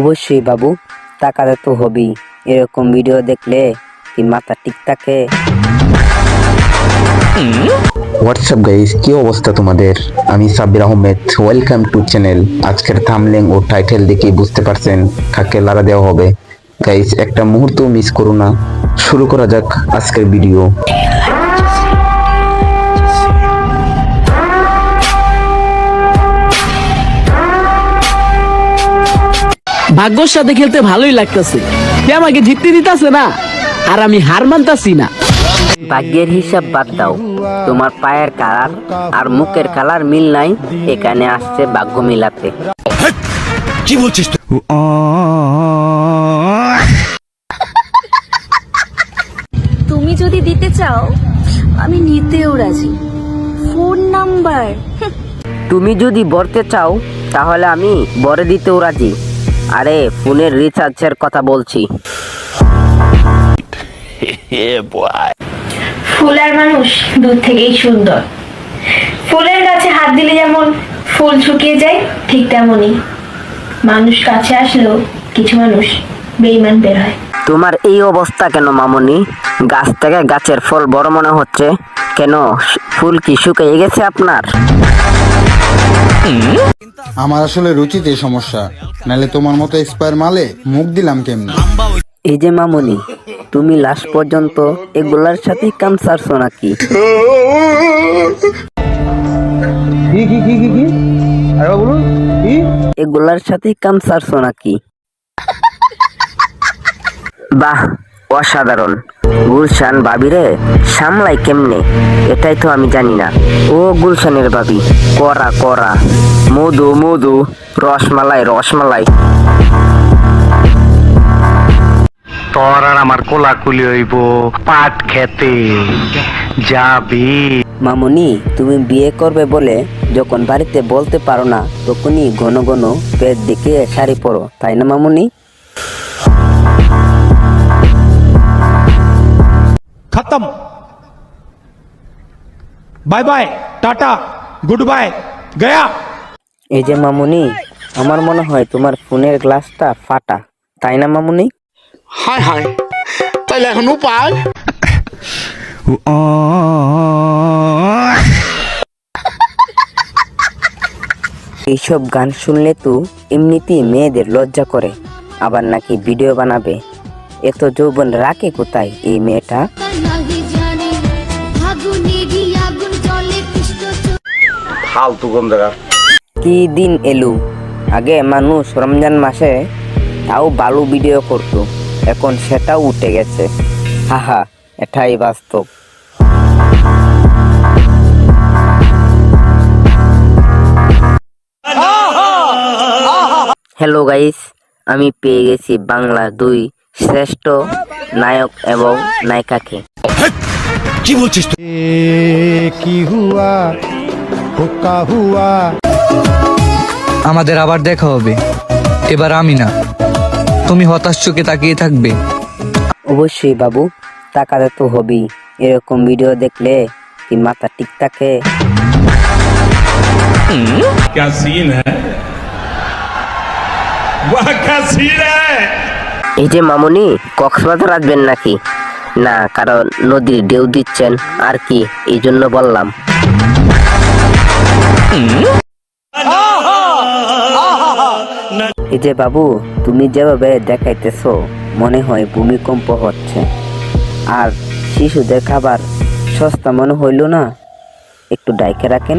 অবশ্যই বাবু টাকাতে তো হবেই। এরকম ভিডিও দেখলে কি মাথা ঠিক থাকে? হোয়াটসঅ্যাপ গাইস কি অবস্থা তোমাদের? আমি Sabbir Ahmed. Welcome to channel আজকের থামলিং ও টাইটেল দেখে বুঝতে পারছেন কাকে লারা দেওয়া হবে। গাইস একটা মুহূর্ত মিস করো না। শুরু করা যাক আজকের ভিডিও ভাগ্যর সাথে খেলতে ভালোই লাগতেছে। সে আমাকে জিততে দিতেছে না আর আমি হার মানতাছি না। ভাগ্যের হিসাব বাদ দাও। তোমার পায়ের কালার আর মুখের কালার মিল নাই এখানে আসছে ভাগ্য মিলাতে। কি বলছিস তুমি যদি দিতে চাও আমি নিতেও রাজি। Phone number. তুমি যদি বরতে চাও তাহলে আমি বরে দিতেও রাজি। আরে ফোনের রিচার্জের কথা বলছি। ফুল আর মানুষ দূর থেকেই সুন্দর। ফুলের কাছে হাত দিলে যেমন ফুল শুকিয়ে যায় ঠিক তেমনই। মানুষ কাছে আসলেও কিছু মানুষ বেইমান বের হয়। তোমার এই অবস্থা কেন মামনি? গাছ থেকে গাছের ফল বড় মনে হচ্ছে। কেন ফুল কি শুকিয়ে গেছে আপনার? আমার আসলে রুচিতে সমস্যা। নালে তোমার মতো এক্সপায়ার মালে মুখ দিলাম কেমনি? এই যে মামনি তুমি লাস্ট পর্যন্ত এগুলার সাথে কাম সারছো নাকি? কি কি কি কি কি? আরে বলুন কি? এগুলার সাথে কাম সারছো নাকি? বাহ অসাধারণ। গুলশান বাবিরে সামলাই কেমনে? এটাই তো আমি জানি না। ও গুলশানের বাবি করা করা মধু মধু। রসমালাই রসমালাই। তোর আর আমার কোলাকুলি হইব। পাট খেতে। যাবি। মামুনি তুমি বিয়ে করবে বলে যখন বাড়িতে বলতে পারো না তখনই ঘন ঘন পেট দিকে শাড়ি পরো তাই না মামুনি? খতম। Bye bye tata good bye Gaya. এই যে মামুনি আমার মনে হয় তোমার ফোনের গ্লাসটা ফাটা তাই না মামুনি? হায় হায় তাইলে এখন উপায়? এইসব গান শুনলে তো এমনিতেই মেয়েদের লজ্জা করে আবার নাকি ভিডিও বানাবে। এত যৌবন রাখে কোথায় এই মেয়েটা? ফালতু জায়গা কি দিন এলু? আগে মানুষ রমজান মাসে তাও বালু ভিডিও করত এখন সেটাও উঠে গেছে। হাহা এটাই বাস্তব। হ্যালো গাইস আমি পেয়ে গেছি বাংলা দুই শ্রেষ্ঠ নায়ক এবং নায়িকাকে কি হুয়া হুক্কা হুয়া আমাদের আবার দেখা হবে এবার আমি না তুমি হতাশ চোখে তাকিয়ে থাকবে অবশ্যই বাবু টাকাতে তো হবেই এরকম ভিডিও দেখলে কি মাথা ঠিক থাকে क्या सीन है वाह क्या सीन है এই যে মামুনি, কক্সবাজার আসবেন নাকি? না, কারণ নদীর ঢেউ দিচ্ছেন, আর কি, এই জন্য বললাম। এই যে বাবু, তুমি যেভাবে দেখাইতেছো, মনে হয় ভূমিকম্প হচ্ছে। আর শিশুদের খাবার সস্তা মনে হইল না? একটু ডাইকে রাখেন।